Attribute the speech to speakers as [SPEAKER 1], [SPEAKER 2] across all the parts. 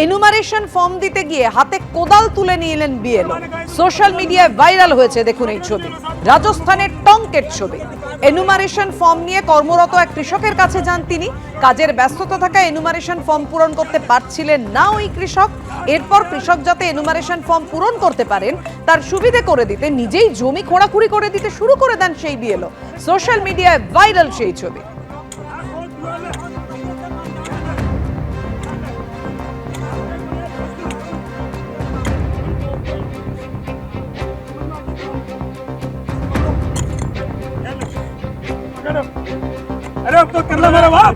[SPEAKER 1] Enumeration form দিতে গিয়ে হাতে কোদাল তুলে নিয়ে এলেন বিএলও সোশ্যাল মিডিয়ায় ভাইরাল হয়েছে, দেখুন এই ছবি। রাজস্থানের টঙ্কের ছবি। এনুমারেশন ফর্ম নিয়ে কর্মরত এক কৃষকের কাছে যান তিনি। কাজের ব্যস্ততা থাকা এনুমারেশন ফর্ম পূরণ করতে পারছিলেন না ওই কৃষক। এরপর কৃষক যাতে এনুমারেশন ফর্ম পূরণ করতে পারেন, তার সুবিধে করে দিতে, নিজেই জমি খোঁড়াখুড়ি করে দিতে শুরু করে দেন সেই বিএলও সোশ্যাল মিডিয়ায় ভাইরাল সেই ছবি।
[SPEAKER 2] লাগল মেরে बाप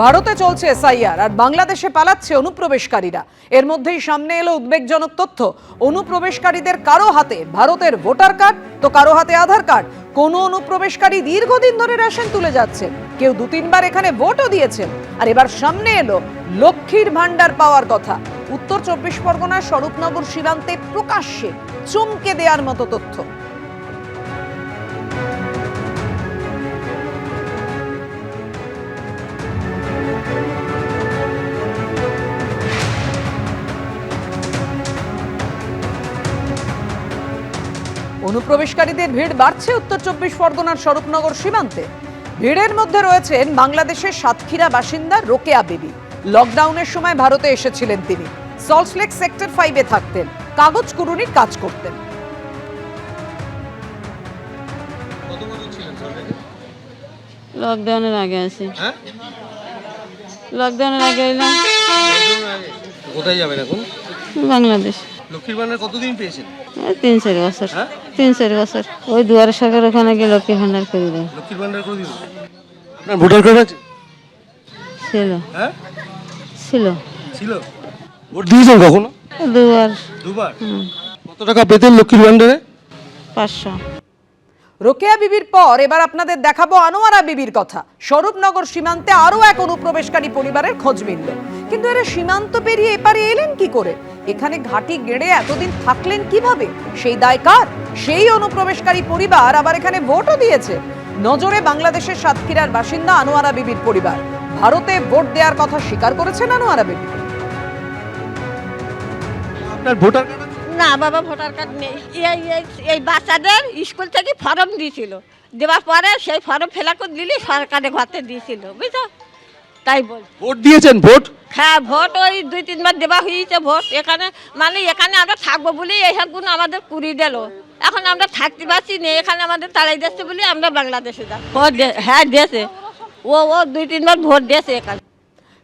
[SPEAKER 1] ভারতে চলছে এসআইআর আর বাংলাদেশে পালাচ্ছে অনুপ্রবেশকারীরা। এর মধ্যেই সামনে এলো উদ্বেগজনক তথ্য। অনুপ্রবেশকারীদের কারও হাতে ভারতের ভোটার কার্ড? তো কারও হাতে আধার কার্ড? কোনো অনুপ্রবেশকারী দীর্ঘদিন ধরে রেশন তুলে যাচ্ছে। কেউ দু তিনবার এখানে ভোটও দিয়েছেন। আর এবার সামনে এলো লক্ষ্মীর ভাণ্ডার পাওয়ার কথা। উত্তর চব্বিশ পরগনার স্বরূপনগর সীমান্তে প্রকাশ্যে চমকে দেওয়ার মতো তথ্য। অনুপ্রবেশকারীদের ভিড় বাড়ছে উত্তর চব্বিশ পরগনার স্বরূপনগর সীমান্তে। ভিড়ের মধ্যে রয়েছেন বাংলাদেশের সাতক্ষীরা বাসিন্দা রোকেয়া বিবি। লকডাউনের সময় ভারতে এসেছিলেন তিনি। সল্টলেক সেক্টর ফাইভে থাকতেন। কাগজ কুড়ুনির কাজ করতেন।
[SPEAKER 3] লকডাউনের আগে আছি।
[SPEAKER 4] হ্যাঁ?
[SPEAKER 3] লকডাউনের আগে এলাম।
[SPEAKER 4] কোথায় যাবেন এখন?
[SPEAKER 3] বাংলাদেশ।
[SPEAKER 4] লক্ষ্মীর ভান্ডার কতদিন পেয়েছেন?
[SPEAKER 3] তিন চারি বছর।
[SPEAKER 4] হ্যাঁ?
[SPEAKER 3] তিন চারি বছর। ওই দুয়ারে সরকার ওখানে গিয়ে লক্ষ্মী ভান্ডার করে দেয়।
[SPEAKER 4] লক্ষ্মীর ভান্ডার করে দিন আপনার ভোটার কার্ড আছে?
[SPEAKER 3] ছিল।
[SPEAKER 4] হ্যাঁ?
[SPEAKER 3] ছিল।
[SPEAKER 4] ছিল? ভোট দিয়েছেন কখনো?
[SPEAKER 3] দুবার।
[SPEAKER 4] দুবার? কত টাকা পেতেন লক্ষ্মীর ভান্ডারে
[SPEAKER 3] পাঁচশো।
[SPEAKER 1] রোকেয়া বিবির পর এবার আপনাদের দেখাবো আনোয়ারা বিবির কথা। স্বরূপনগর সীমান্তে আরও এক অনুপ্রবেশকারী পরিবারের খোঁজ মিলল। কিন্তু এরা সীমান্ত পেরিয়ে এপারে এলেন কি করে? এখানে ঘাঁটি গেড়ে এতদিন থাকলেন কীভাবে? সেই দায় কার? সেই অনুপ্রবেশকারী পরিবার আবার এখানে ভোটও দিয়েছে। নজরে বাংলাদেশের সাতক্ষীরার বাসিন্দা আনোয়ারা বিবির পরিবার। ভারতে ভোট দেওয়ার কথা স্বীকার করেছেন আনোয়ারা বিবি।
[SPEAKER 4] আপনার ভোটার
[SPEAKER 5] না বাবা ভোটার কার্ড নেই। এই এই এই বাচ্চাদের স্কুল থেকে ফর্ম দিয়েছিল দেওয়ার পরে সেই ফর্ম ফিল করে দিলি সরকারে ঘরতে দিয়েছিল বুঝছ? তাই বল
[SPEAKER 4] ভোট দিয়েছেন ভোট?
[SPEAKER 5] হ্যাঁ ভোট ওই দুই তিনবার দেওয়া হয়েছে ভোট। এখানে মানে এখানে আমরা থাকব বলেই এইসবগুলো আমাদের কুড়ি দিল। এখন আমরা থাকতে পারছি না, এখানে আমাদের তাড়াই দিচ্ছে বলে আমরা বাংলাদেশে যাব। হ্যাঁ দিয়েছে। ও ও দুই তিনবার ভোট দিয়েছে এখানে।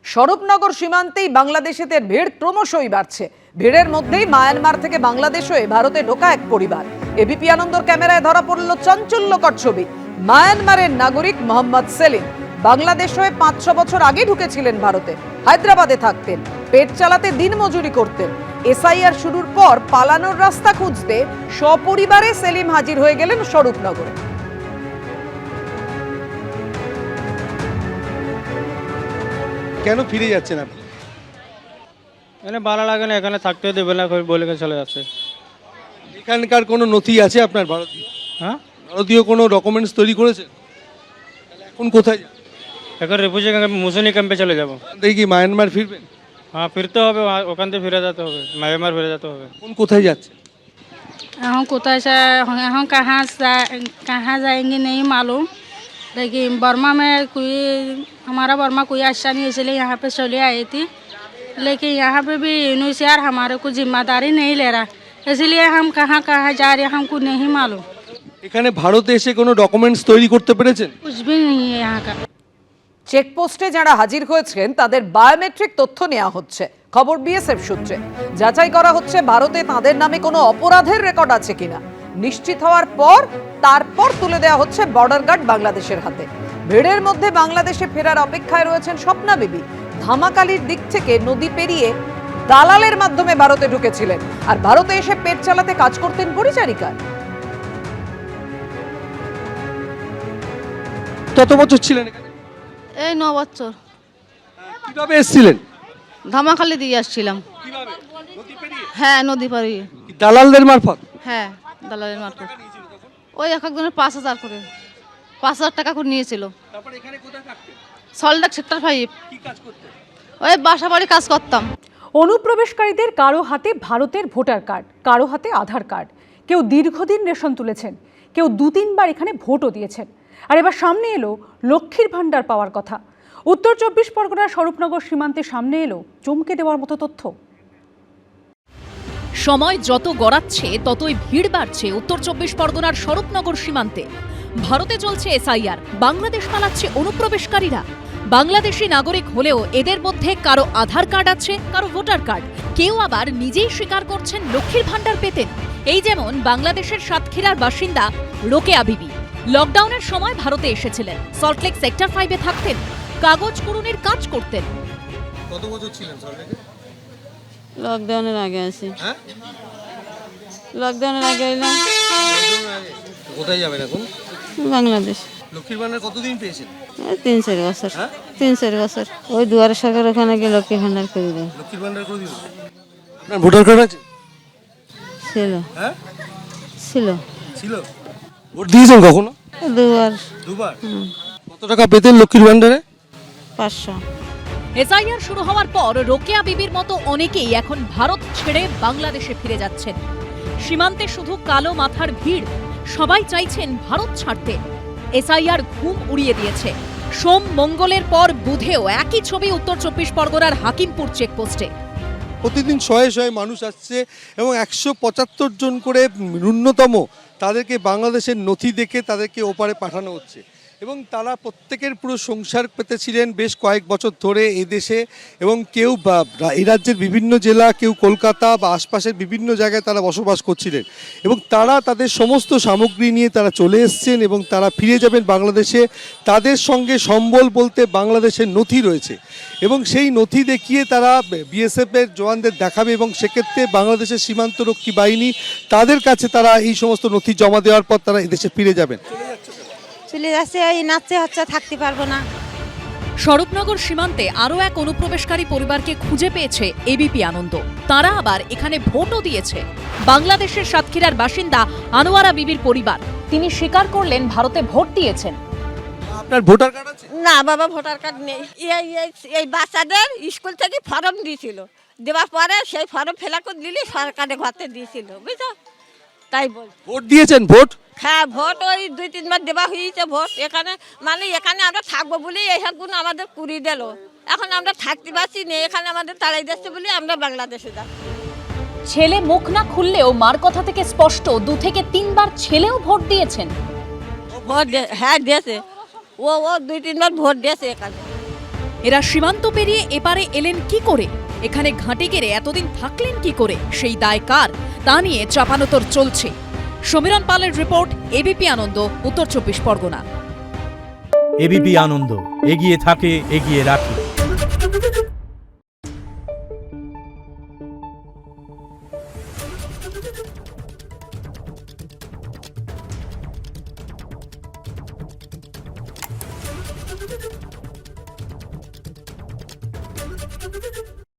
[SPEAKER 1] স্বরূপনগর সীমান্তেই বাংলাদেশিদের ভিড় ক্রমশই বাড়ছে। ভিড়ের মধ্যেই মায়ানমার থেকে বাংলাদেশ হয়ে ভারতে ঢোকা এক পরিবার। এবিপি আনন্দর ক্যামেরায় ধরা পড়ল চাঞ্চল্যকর ছবি। মায়ানমারের নাগরিক মোহাম্মদ সেলিম। বাংলাদেশ হয়ে পাঁচ ছ বছর আগে ঢুকেছিলেন ভারতে। হায়দ্রাবাদে থাকতেন পেট চালাতে দিনমজুরি করতেন। এসআইআর শুরুর পর পালানোর রাস্তা খুঁজতে সপরিবারে সেলিম হাজির হয়ে গেলেন স্বরূপনগরে।
[SPEAKER 4] কেন ফিরে যাচ্ছেন আপনি?
[SPEAKER 6] এখানে ভালো লাগে না এখানে থাকতে দেবে না করে বলে চলে যাচ্ছে।
[SPEAKER 4] এখানকার কোনো নথি আছে আপনার ভারতীয়?
[SPEAKER 6] হ্যাঁ?
[SPEAKER 4] ভারতীয় কোনো ডকুমেন্টস তৈরি করেছে? এখন কোথায়?
[SPEAKER 6] এখন রেপুজি মুসুনি ক্যাম্পে চলে যাবো
[SPEAKER 4] দেখি কি মায়ানমার ফিরবেন
[SPEAKER 6] হ্যাঁ ফিরতে হবে वहाँ- ওখান থেকে ফিরে যেতে হবে মায়ামার ফিরে যেতে হবে
[SPEAKER 4] কোন কোথায় যাচ্ছে
[SPEAKER 7] हम कोता से हम कहाँ से कहाँ जाएंगे नहीं मालूम लेकिन बर्मा में कोई हमारा बर्मा कोई अच्छा नहीं है, इसलिए यहाँ पे चले आई थी लेकिन यहाँ पे भी यूनिसियार हमारे को जिम्मेदारी नहीं ले रहा इसलिए हम कहाँ कहाँ जा रहे हैं हमको नहीं मालूम
[SPEAKER 4] এখানে ভারতে এসে কোনো ডকুমেন্টস তৈরি করতে পেরেছেন
[SPEAKER 7] कुछ भी नहीं है यहाँ का
[SPEAKER 1] চেকপোস্টে যারা হাজির হয়েছেন, তাদের বায়োমেট্রিক তথ্য নেওয়া হচ্ছে। খবর বিএসএফ সূত্রে। যাচাই করা হচ্ছে, ভারতে তাদের নামে কোনো অপরাধের রেকর্ড আছে কিনা। নিশ্চিত হওয়ার পর, তারপর তুলে দেওয়া হচ্ছে বর্ডার গার্ড বাংলাদেশের হাতে। ভিড়ের মধ্যে বাংলাদেশে ফেরার অপেক্ষায় রয়েছেন স্বপ্না বিবি। ধামাকালির দিক থেকে নদী পেরিয়ে দালালের মাধ্যমে ভারতে ঢুকেছিলেন। আর ভারতে এসে পেট চালাতে কাজ করতেন পরিচারিকা।
[SPEAKER 4] কত বছর ছিলেন এখানে।
[SPEAKER 8] এই ন বছর।
[SPEAKER 4] কীভাবে এসেছিলেন?
[SPEAKER 8] ধামাখালি দিয়ে আসছিলাম। হ্যাঁ নদী পাড়ি।
[SPEAKER 4] দালালদের মারফত?
[SPEAKER 8] হ্যাঁ দালালের মারফত। ওই এক একজনের পাঁচ হাজার করে। পাঁচ হাজার টাকা করে নিয়েছিল। সল্টলেক সেক্টর ফাইভ
[SPEAKER 4] কি কাজ করতেন?
[SPEAKER 8] ওই বাসা বাড়ি কাজ করতাম।
[SPEAKER 9] অনুপ্রবেশকারীদের কারও হাতে ভারতের ভোটার কার্ড কারও হাতে আধার কার্ড। কেউ দীর্ঘদিন রেশন তুলেছেন কেউ দু তিনবার এখানে ভোটও দিয়েছেন। আর এবার সামনে এলো লক্ষ্মীর ভাণ্ডার পাওয়ার কথা। উত্তর চব্বিশ পরগনার স্বরূপনগর সীমান্তে সামনে এলো চমকে দেওয়ার মতো তথ্য।
[SPEAKER 10] সময় যত গড়াচ্ছে, ততই ভিড় বাড়ছে উত্তর চব্বিশ পরগনার স্বরূপনগর সীমান্তে। ভারতে চলছে এসআইআর, বাংলাদেশ পালাচ্ছে অনুপ্রবেশকারীরা। বাংলাদেশি নাগরিক হলেও এদের মধ্যে কারও আধার কার্ড আছে, কারও ভোটার কার্ড। কেউ আবার নিজেই স্বীকার করছেন লক্ষ্মীর ভাণ্ডার পেতেন এই যেমন বাংলাদেশের সাতক্ষীরার বাসিন্দা রোকেয়া বিবি। লকডাউনের সময় ভারতে এসেছিলেন। সল্টলেক সেক্টর ফাইভে থাকতেন কাগজ কুড়ুনির কাজ করতেন।
[SPEAKER 4] কত বছর ছিলেন সল্টলেকে
[SPEAKER 3] লকডাউনের আগে আছি।
[SPEAKER 4] হ্যাঁ?
[SPEAKER 3] লকডাউনের আগে এলাম।
[SPEAKER 4] কোথায় যাবেন এখন?
[SPEAKER 3] বাংলাদেশ।
[SPEAKER 4] লক্ষ্মীর ভান্ডার কতদিন পেয়েছেন?
[SPEAKER 3] তিন চার বছর।
[SPEAKER 4] হ্যাঁ?
[SPEAKER 3] তিন চার বছর। ওই দুয়ারে সরকার ওখানে গিয়ে লক্ষ্মী ভাণ্ডার করে দেয়
[SPEAKER 4] লক্ষ্মীর ভান্ডার করে দিল? আপনার ভোটার কার্ড আছে?
[SPEAKER 3] ছিল।
[SPEAKER 4] হ্যাঁ?
[SPEAKER 3] ছিল।
[SPEAKER 4] ছিল? ভোট দিয়েছেন কখনো?
[SPEAKER 3] দুবার।
[SPEAKER 4] দুবার? কত টাকা পেতেন লক্ষ্মীর ভান্ডারে
[SPEAKER 3] পাঁচশো।
[SPEAKER 10] এসআইআর শুরু হওয়ার পর রোকেয়া বিবির মতো অনেকেই এখন ভারত ছেড়ে বাংলাদেশে ফিরে যাচ্ছেন। সীমান্তে শুধু কালো মাথার ভিড় সবাই চাইছেন ভারত ছাড়তে। এসআইআর ঘুম উড়িয়ে দিয়েছে। সোম মঙ্গলের পর বুধেও একই ছবি উত্তর চব্বিশ পরগনার হাকিমপুর চেকপোস্টে।
[SPEAKER 4] প্রতিদিন শয়ে শয়ে মানুষ আসছে এবং একশো পঁচাত্তর জন করে ন্যূনতম তাদেরকে বাংলাদেশের নথি দেখে তাদেরকে ওপারে পাঠানো হচ্ছে। এবং তারা প্রত্যেকের পুরো সংসার পেতেছিলেন বেশ কয়েক বছর ধরে এই দেশে এবং কেউ এই রাজ্যের বিভিন্ন জেলা, কেউ কলকাতা বা আশপাশের বিভিন্ন জায়গায় তারা বসবাস করছিলেন এবং তারা তাদের সমস্ত সামগ্রী নিয়ে তারা চলে এসছেন এবং তারা ফিরে যাবেন বাংলাদেশে। তাদের সঙ্গে সম্বল বলতে বাংলাদেশের নথি রয়েছে এবং সেই নথি দেখিয়ে তারা বিএসএফের জওয়ানদের দেখাবে এবং সেক্ষেত্রে বাংলাদেশের সীমান্তরক্ষী বাহিনী তাদের কাছে তারা এই সমস্ত নথি জমা দেওয়ার পর তারা এদেশে ফিরে যাবেন।
[SPEAKER 5] চলে যাচ্ছে এই নাচতে হচ্ছে থাকতে পারব না।
[SPEAKER 10] স্বরূপনগর সীমান্তে আরও এক অনুপ্রবেশকারী পরিবারকে খুঁজে পেয়েছে এবিপি আনন্দ। তারা আবার এখানে ভোটও দিয়েছে। বাংলাদেশের সাতক্ষীরার বাসিন্দা আনোয়ারা বিবির পরিবার। তিনি স্বীকার করলেন ভারতে ভোট দিয়েছেন।
[SPEAKER 4] আপনার ভোটার কার্ড আছে?
[SPEAKER 5] না বাবা ভোটার কার্ড নেই। এই এই এই বাচ্চাদের স্কুল থেকে ফর্ম দিয়েছিল। দেওয়ার পরে সেই ফর্ম ফেলা করে দিলি সরকারে ঘরতে দিয়েছিল বুঝছ? তাই বল
[SPEAKER 4] ভোট দিয়েছেন ভোট?
[SPEAKER 5] হ্যাঁ ভোট ওই দুই তিনবার দেওয়া হয়েছে ভোট। এখানে মানে এখানে আমরা থাকব বলেই এইসবগুলো আমাদের কুড়ি দিল। এখন আমরা থাকতে পারছি না এখানে আমাদের তাড়াই দিচ্ছে বলে আমরা বাংলাদেশে যাচ্ছি।
[SPEAKER 10] ছেলে মুখ না খুললেও মার কথা থেকে স্পষ্ট দু থেকে তিনবার ছেলেও ভোট দিয়েছেন।
[SPEAKER 5] ভোট হ্যাঁ দিয়েছে। ও ও দুই তিনবার ভোট দিয়েছে এখানে।
[SPEAKER 10] এরা সীমান্ত পেরিয়ে এপারে এলেন কি করে? এখানে ঘাঁটি গেড়ে এতদিন থাকলেন কি করে? সেই দায় কার? তা নিয়ে চাপানোতর চলছে। সমীরণ পালের রিপোর্ট এবিপি আনন্দ উত্তর চব্বিশ পরগনা।
[SPEAKER 11] এবিপি আনন্দ এগিয়ে থাকে এগিয়ে রাখে।